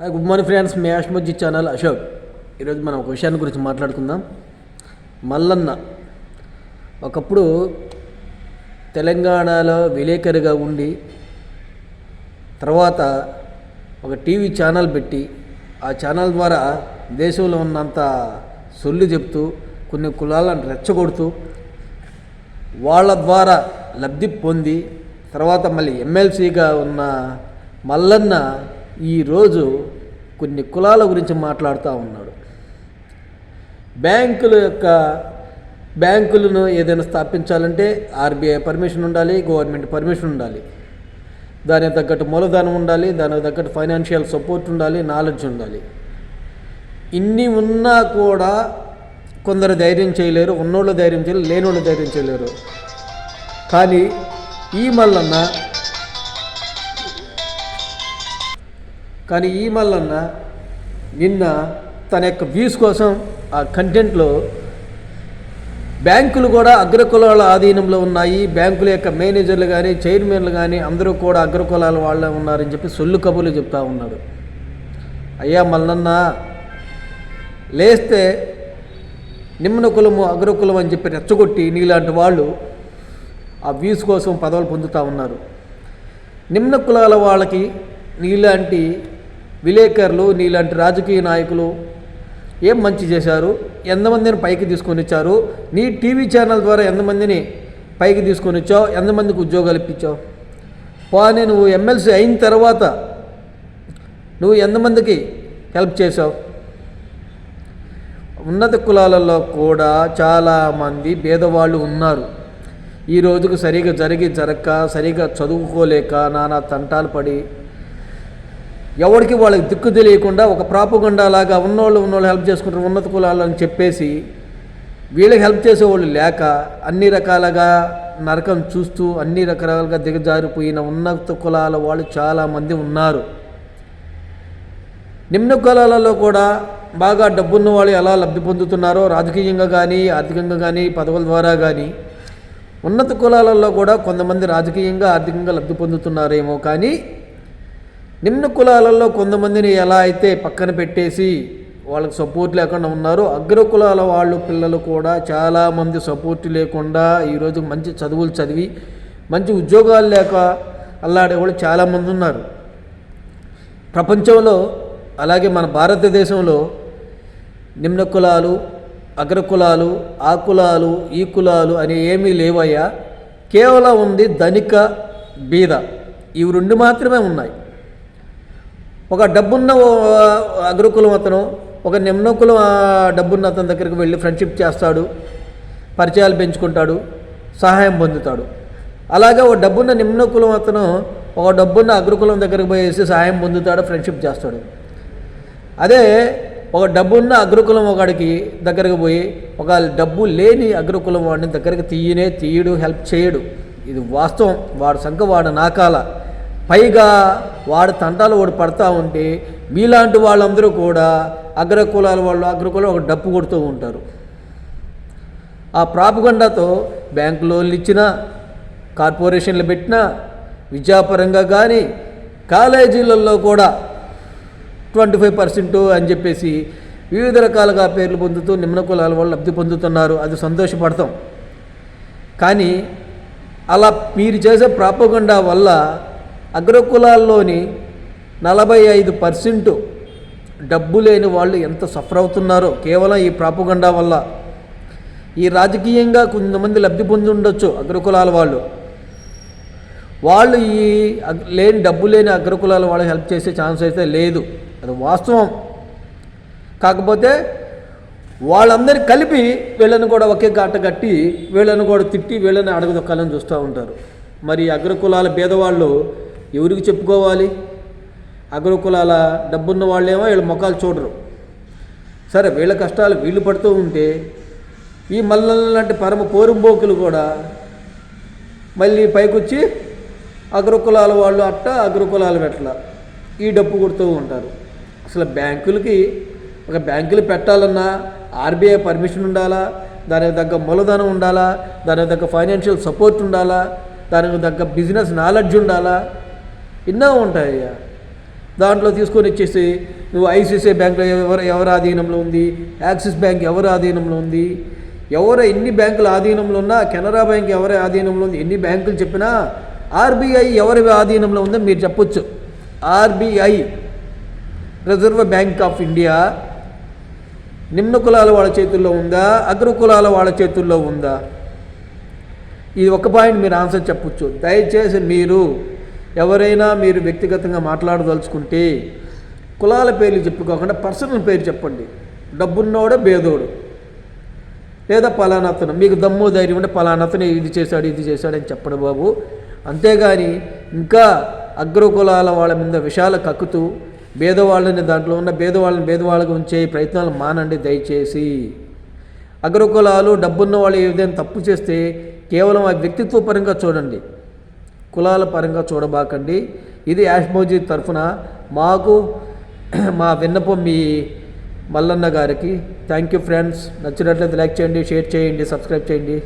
Hi good morning friends మీ ఆష్మజ్జి channel Ashok ఈరోజు మనం ఒక విషయాన్ని గురించి మాట్లాడుకుందాం. మల్లన్న ఒకప్పుడు తెలంగాణలో విలేకరిగా ఉండి తర్వాత ఒక టీవీ ఛానల్ పెట్టి ఆ ఛానల్ ద్వారా దేశంలో ఉన్నంత సొల్లు చెప్తూ కొన్ని కులాలను రెచ్చగొడుతూ వాళ్ళ ద్వారా లబ్ధి పొంది తర్వాత మళ్ళీ ఎమ్మెల్సీగా ఉన్న మల్లన్న ఈరోజు కొన్ని కులాల గురించి మాట్లాడుతూ ఉన్నాడు. బ్యాంకుల యొక్క బ్యాంకులను ఏదైనా స్థాపించాలంటే ఆర్బీఐ పర్మిషన్ ఉండాలి గవర్నమెంట్ పర్మిషన్ ఉండాలి. దానికి తగ్గట్టు మూలధనం ఉండాలి దానికి తగ్గట్టు ఫైనాన్షియల్ సపోర్ట్ ఉండాలి నాలెడ్జ్ ఉండాలి. ఇన్ని ఉన్నా కూడా కొందరు ధైర్యం చేయలేరు ఉన్నోళ్ళు ధైర్యం చేయలేరు లేనోళ్ళు ధైర్యం చేయలేరు. కానీ ఈ మల్లన్న కానీ ఈ మల్లన్న నిన్న తన యొక్క వ్యూస్ కోసం ఆ కంటెంట్లో బ్యాంకులు కూడా అగ్రకులాల ఆధీనంలో ఉన్నాయి. బ్యాంకుల యొక్క మేనేజర్లు కానీ చైర్మన్లు కానీ అందరూ కూడా అగ్రకులాల వాళ్ళే ఉన్నారని చెప్పి సొల్లు కబుర్లు చెప్తా ఉన్నాడు. అయ్యా మల్లన్న లేస్తే నిమ్న కులము అగ్రకులం అని చెప్పి రెచ్చగొట్టి నీలాంటి వాళ్ళు ఆ వ్యూస్ కోసం పదవులు పొందుతూ ఉన్నారు. నిమ్న కులాల వాళ్ళకి నీలాంటి విలేకరులు నీలాంటి రాజకీయ నాయకులు ఏం మంచి చేశారు? ఎంతమందిని పైకి తీసుకొని వచ్చారు? నీ టీవీ ఛానల్ ద్వారా ఎంతమందిని పైకి తీసుకొని వచ్చావు? ఎంతమందికి ఉద్యోగాలు ఇప్పించావు? పోనీ నువ్వు ఎమ్మెల్సీ అయిన తర్వాత నువ్వు ఎంతమందికి హెల్ప్ చేసావు ఉన్నత కులాలలో కూడా చాలామంది పేదవాళ్ళు ఉన్నారు. ఈ రోజుకు సరిగా జరిగి జరగక సరిగా చదువుకోలేక నానా తంటాలు పడి ఎవరికి వాళ్ళకి దిక్కు తెలియకుండా ఒక ప్రాపగండాలాగా ఉన్నోళ్ళు ఉన్నోళ్ళు హెల్ప్ చేసుకుంటారు ఉన్నత కులాలని చెప్పేసి వీళ్ళకి హెల్ప్ చేసేవాళ్ళు లేక అన్ని రకాలుగా నరకం చూస్తూ అన్ని రకాలుగా దిగజారిపోయిన ఉన్నత కులాల వాళ్ళు చాలామంది ఉన్నారు. నిమ్న కులాలలో కూడా బాగా డబ్బున్న వాళ్ళు ఎలా లబ్ధి పొందుతున్నారో రాజకీయంగా కానీ ఆర్థికంగా కానీ పదవుల ద్వారా కానీ ఉన్నత కులాలలో కూడా కొంతమంది రాజకీయంగా ఆర్థికంగా లబ్ధి పొందుతున్నారేమో కానీ నిమ్న కులాలలో కొంతమందిని ఎలా అయితే పక్కన పెట్టేసి వాళ్ళకి సపోర్ట్ లేకుండా ఉన్నారో అగ్ర కులాల వాళ్ళు పిల్లలు కూడా చాలామంది సపోర్ట్ లేకుండా ఈరోజు మంచి చదువులు చదివి మంచి ఉద్యోగాలు లేక అల్లాడే వాళ్ళు చాలామంది ఉన్నారు. ప్రపంచంలో అలాగే మన భారతదేశంలో నిమ్న కులాలు అగ్ర కులాలు ఆ కులాలు ఈ కులాలు అని ఏమీ లేవయ్యా. కేవలం ఉంది ధనిక బీద. ఇవి రెండు మాత్రమే ఉన్నాయి. ఒక డబ్బున్న అగ్రకులం అతను ఒక నిమ్నకులం డబ్బున్న అతని దగ్గరికి వెళ్ళి ఫ్రెండ్షిప్ చేస్తాడు పరిచయాలు పెంచుకుంటాడు సహాయం పొందుతాడు. అలాగే ఒక డబ్బున్న నిమ్నకులం అతను ఒక డబ్బున్న అగ్రకులం దగ్గరికి పోయేసి సహాయం పొందుతాడు ఫ్రెండ్షిప్ చేస్తాడు. అదే ఒక డబ్బున్న అగ్రకులం ఒకడికి దగ్గరకు పోయి ఒక డబ్బు లేని అగ్రకులం వాడిని దగ్గరికి తీయనే తీయడు హెల్ప్ చేయడు. ఇది వాస్తవం. వాడు సంఖ వాడు నాకాల. పైగా వాడు తంటాలు వాడు పడతా ఉంటే మీలాంటి వాళ్ళందరూ కూడా అగ్రకులాల వాళ్ళు అగ్రకులం ఒక డప్పు కొడుతూ ఉంటారు. ఆ ప్రాపగండాతో బ్యాంకు లోన్లు ఇచ్చినా కార్పొరేషన్లు పెట్టినా విద్యాపరంగా కానీ కాలేజీలలో కూడా ట్వంటీ ఫైవ్ పర్సెంట్ అని చెప్పేసి వివిధ రకాలుగా పేర్లు పొందుతూ నిమ్న కులాల వాళ్ళు లబ్ధి పొందుతున్నారు. అది సంతోషపడతాం. కానీ అలా మీరు చేసే ప్రాపగండా వల్ల అగ్రకులాల్లోని నలభై ఐదు పర్సెంట్ డబ్బు లేని వాళ్ళు ఎంత సఫర్ అవుతున్నారో కేవలం ఈ ప్రాపుగండా వల్ల. ఈ రాజకీయంగా కొంతమంది లబ్ధి పొంది ఉండొచ్చు అగ్రకులాల వాళ్ళు. వాళ్ళు ఈ లేని డబ్బు లేని అగ్రకులాల వాళ్ళు హెల్ప్ చేసే ఛాన్స్ అయితే లేదు. అది వాస్తవం. కాకపోతే వాళ్ళందరి కలిపి వీళ్ళని కూడా ఒకే గాట కట్టి వీళ్ళని కూడా తిట్టి వీళ్ళని అడగదొక్కాలని చూస్తూ ఉంటారు. మరి అగ్రకులాల పేదవాళ్ళు ఎవరికి చెప్పుకోవాలి? అగ్రకులాల డబ్బున్న వాళ్ళేమో వీళ్ళ ముఖాలు చూడరు. సరే వీళ్ళ కష్టాలు వీళ్ళు పడుతూ ఉంటే ఈ మల్లల లాంటి పరమ పోరుంబోకులు కూడా మళ్ళీ పైకొచ్చి అగ్రకులాల వాళ్ళు అట్ట అగ్రకులాలు పెట్టల ఈ డప్పు కొడుతూ ఉంటారు. అసలు బ్యాంకులకి ఒక బ్యాంకులు పెట్టాలన్నా ఆర్బీఐ పర్మిషన్ ఉండాలా? దానికి తగ్గ మూలధనం ఉండాలా? దానికి తగ్గ ఫైనాన్షియల్ సపోర్ట్ ఉండాలా? దానికి తగ్గ బిజినెస్ నాలెడ్జ్ ఉండాలా? ఎన్నో ఉంటాయ్యా దాంట్లో తీసుకొని వచ్చేసి నువ్వు ఐసిఐసిఐ బ్యాంకులో ఎవరు ఎవరి ఆధీనంలో ఉంది? యాక్సిస్ బ్యాంక్ ఎవరి ఆధీనంలో ఉంది? ఎవరు ఎన్ని బ్యాంకుల ఆధీనంలో ఉన్నా కెనరా బ్యాంక్ ఎవరి ఆధీనంలో ఉంది? ఎన్ని బ్యాంకులు చెప్పినా ఆర్బీఐ ఎవరి ఆధీనంలో ఉందో మీరు చెప్పొచ్చు. RBI Reserve Bank of India నిమ్న కులాల వాళ్ళ చేతుల్లో ఉందా? అగ్ర కులాల వాళ్ళ చేతుల్లో ఉందా? ఇది ఒక పాయింట్ మీరు ఆన్సర్ చెప్పొచ్చు. దయచేసి మీరు ఎవరైనా మీరు వ్యక్తిగతంగా మాట్లాడదలుచుకుంటే కులాల పేర్లు చెప్పుకోకుండా పర్సనల్ పేరు చెప్పండి. డబ్బున్నోడే బేదోడు. లేదా పలానాతను మీకు దమ్ము ధైర్యం ఉంటే పలానాతను ఇది చేశాడు ఇది చేశాడు అని చెప్పడు బాబు. అంతేగాని ఇంకా అగ్రకులాల వాళ్ళ మీద విషయాలు కక్కుతూ భేదవాళ్ళని దాంట్లో ఉన్న భేదవాళ్ళని భేదవాళ్ళకి ఉంచే ప్రయత్నాలు మానండి దయచేసి. అగ్రకులాలు డబ్బున్న వాళ్ళు ఏ విధంగా తప్పు చేస్తే కేవలం ఆ వ్యక్తిత్వ పరంగా చూడండి. కులాల పరంగా చూడబాకండి. ఇది యాష్మోజీ తరఫున మాకు మా విన్నపం మీ మల్లన్న గారికి. థ్యాంక్ యూ ఫ్రెండ్స్ నచ్చినట్లయితే లైక్ చేయండి షేర్ చేయండి సబ్స్క్రైబ్ చేయండి.